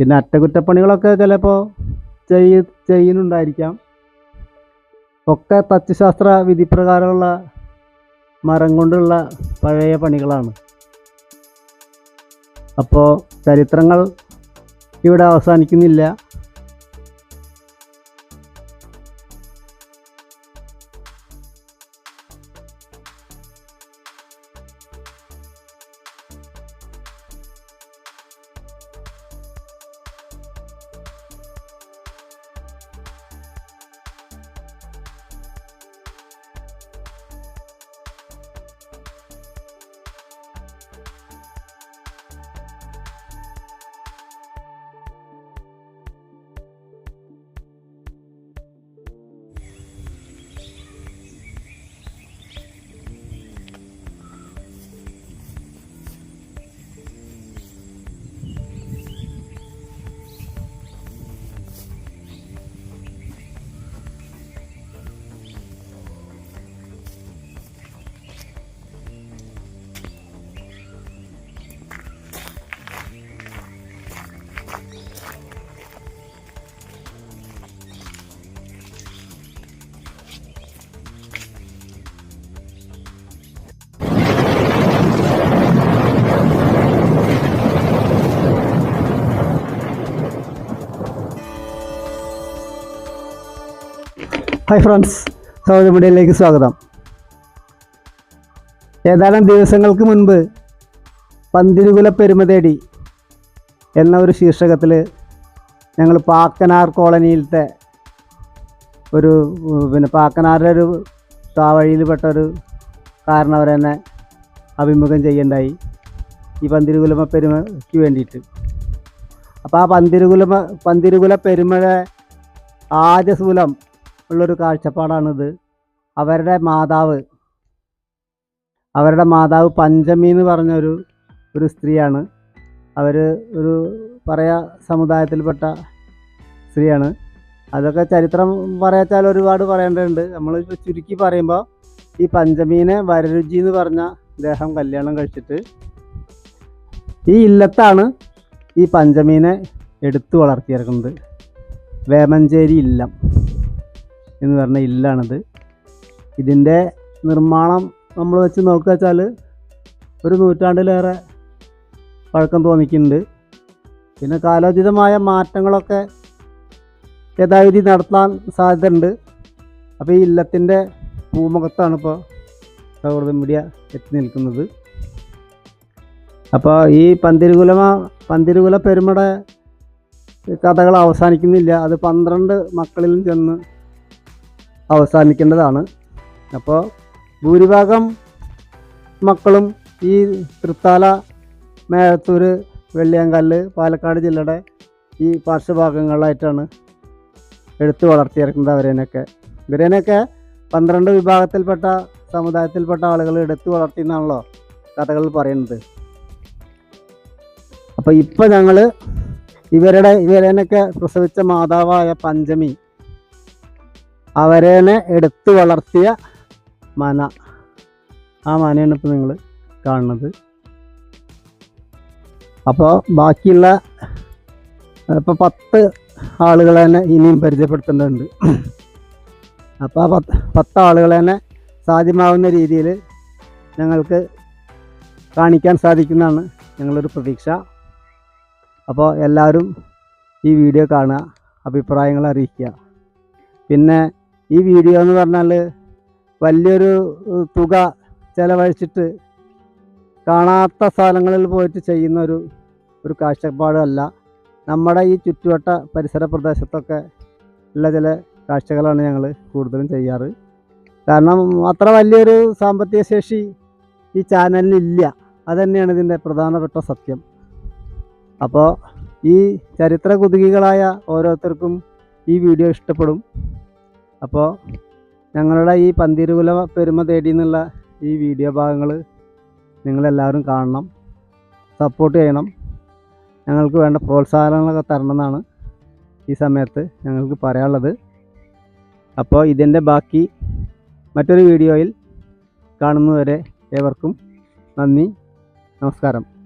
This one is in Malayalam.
പിന്നെ അറ്റകുറ്റപ്പണികളൊക്കെ ചിലപ്പോൾ ചെയ്യ ചെയ്യുന്നുണ്ടായിരിക്കാം. ഒക്കെ തച്ചുശാസ്ത്ര വിധിപ്രകാരമുള്ള മരം കൊണ്ടുള്ള പഴയ പണികളാണ്. അപ്പോൾ ചരിത്രങ്ങൾ ഇവിടെ അവസാനിക്കുന്നില്ല. ഹായ് ഫ്രണ്ട്സ് സൗദി മീഡിയയിലേക്ക് സ്വാഗതം. ഏതാനും ദിവസങ്ങൾക്ക് മുൻപ് പന്തിരുകുല പെരുമ തേടി എന്ന ഒരു ശീർഷകത്തിൽ ഞങ്ങൾ പാക്കനാർ കോളനിയിലത്തെ ഒരു പിന്നെ പാക്കനാറിലെ ഒരു താവഴിയിൽപ്പെട്ട ഒരു കാരണവരെന്നെ അഭിമുഖം ചെയ്യണ്ടായി ഈ പന്തിരുകുലമ പെരുമയ്ക്ക് വേണ്ടിയിട്ട്. അപ്പോൾ ആ പന്തിരുകുലമ പന്തിരുകുല പെരുമയുടെ ആദ്യ ഉള്ളൊരു കാഴ്ചപ്പാടാണിത്. അവരുടെ മാതാവ് അവരുടെ മാതാവ് പഞ്ചമി എന്ന് പറഞ്ഞൊരു ഒരു സ്ത്രീയാണ്. അവർ ഒരു പറയാ സമുദായത്തിൽപ്പെട്ട സ്ത്രീയാണ്. അതൊക്കെ ചരിത്രം പറയാച്ചാൽ ഒരുപാട് പറയേണ്ടതുണ്ട്. നമ്മൾ ചുരുക്കി പറയുമ്പോൾ ഈ പഞ്ചമീനെ വരരുചി എന്ന് പറഞ്ഞ ദേഹം കല്യാണം കഴിച്ചിട്ട് ഈ ഇല്ലത്താണ് ഈ പഞ്ചമീനെ എടുത്തു വളർത്തിയിറക്കുന്നത് വേമഞ്ചേരി ഇല്ലം. എന്ന് പറഞ്ഞ ഇല്ലാണിത്. ഇതിന്റെ നിർമ്മാണം നമ്മൾ വെച്ച് നോക്കുക വെച്ചാൽ ഒരു നൂറ്റാണ്ടിലേറെ പഴക്കം തോന്നിക്കുന്നുണ്ട്. പിന്നെ കാലോചിതമായ മാറ്റങ്ങളൊക്കെ യഥാവിധി നടത്താൻ സാധ്യതയുണ്ട്. അപ്പോൾ ഈ ഇല്ലത്തിന്റെ ഭൂമുഖത്താണ് ഇപ്പോൾ സൗഹൃദ മീഡിയ എത്തി നിൽക്കുന്നത്. അപ്പോൾ ഈ പന്തിരുകുലമ പന്തിരുകുല പെരുമട കഥകൾ അവസാനിക്കുന്നില്ല. അത് പന്ത്രണ്ട് മക്കളിലും ചെന്ന് അവസാനിക്കേണ്ടതാണ്. അപ്പോൾ ഭൂരിഭാഗം മക്കളും ഈ തൃത്താല മേഴത്തൂർ വെള്ളിയാങ്കല്ല് പാലക്കാട് ജില്ലയുടെ ഈ പാർശ്വഭാഗങ്ങളിലായിട്ടാണ് എടുത്തു വളർത്തിയെടുക്കുന്നത് അവരേനൊക്കെ. ഇവരേനൊക്കെ പന്ത്രണ്ട് വിഭാഗത്തിൽപ്പെട്ട സമുദായത്തിൽപ്പെട്ട ആളുകൾ എടുത്തു വളർത്തിയെന്നാണല്ലോ കഥകൾ പറയുന്നത്. അപ്പോൾ ഇപ്പോൾ ഞങ്ങൾ ഇവരുടെ ഇവരേനൊക്കെ പ്രസവിച്ച മാതാവായ പഞ്ചമി അവരേനെ എടുത്തു വളർത്തിയ മന. ആ മനയാണ് ഇപ്പോൾ നിങ്ങൾ കാണുന്നത്. അപ്പോൾ ബാക്കിയുള്ള ഇപ്പോൾ പത്ത് ആളുകളെ തന്നെ ഇനിയും പരിചയപ്പെടുത്തേണ്ടതുണ്ട് അപ്പോൾ ആ പത്ത് പത്ത് ആളുകളെ തന്നെ സാധ്യമാവുന്ന രീതിയിൽ ഞങ്ങൾക്ക് കാണിക്കാൻ സാധിക്കുന്നതാണ് ഞങ്ങളൊരു പ്രതീക്ഷ. അപ്പോൾ എല്ലാവരും ഈ വീഡിയോ കാണുക അഭിപ്രായങ്ങൾ അറിയിക്കുക. പിന്നെ ഈ വീഡിയോ എന്ന് പറഞ്ഞാൽ വലിയൊരു തുക ചിലവഴിച്ചിട്ട് കാണാത്ത സ്ഥലങ്ങളിൽ പോയിട്ട് ചെയ്യുന്ന ഒരു ഒരു കാഴ്ചപ്പാടല്ല. നമ്മുടെ ഈ ചുറ്റുവട്ട പരിസര പ്രദേശത്തൊക്കെ ഉള്ള ചില കാഴ്ചകളാണ് ഞങ്ങൾ കൂടുതലും ചെയ്യാറ്. കാരണം അത്ര വലിയൊരു സാമ്പത്തിക ശേഷി ഈ ചാനലിനില്ല അതുതന്നെയാണ് ഇതിന്റെ പ്രധാനപ്പെട്ട സത്യം. അപ്പോൾ ഈ ചരിത്ര കുതുകികളായ ഓരോരുത്തർക്കും ഈ വീഡിയോ ഇഷ്ടപ്പെടും. അപ്പോൾ ഞങ്ങളുടെ ഈ പന്തിരുകുല പെരുമ തേടി എന്നുള്ള ഈ വീഡിയോ ഭാഗങ്ങൾ നിങ്ങളെല്ലാവരും കാണണം സപ്പോർട്ട് ചെയ്യണം. ഞങ്ങൾക്ക് വേണ്ട പ്രോത്സാഹനങ്ങളൊക്കെ തരണം എന്നാണ് ഈ സമയത്ത് ഞങ്ങൾക്ക് പറയാനുള്ളത്. അപ്പോൾ ഇതിന്റെ ബാക്കി മറ്റൊരു വീഡിയോയിൽ കാണുന്നതുവരെ ഏവർക്കും നന്ദി നമസ്കാരം.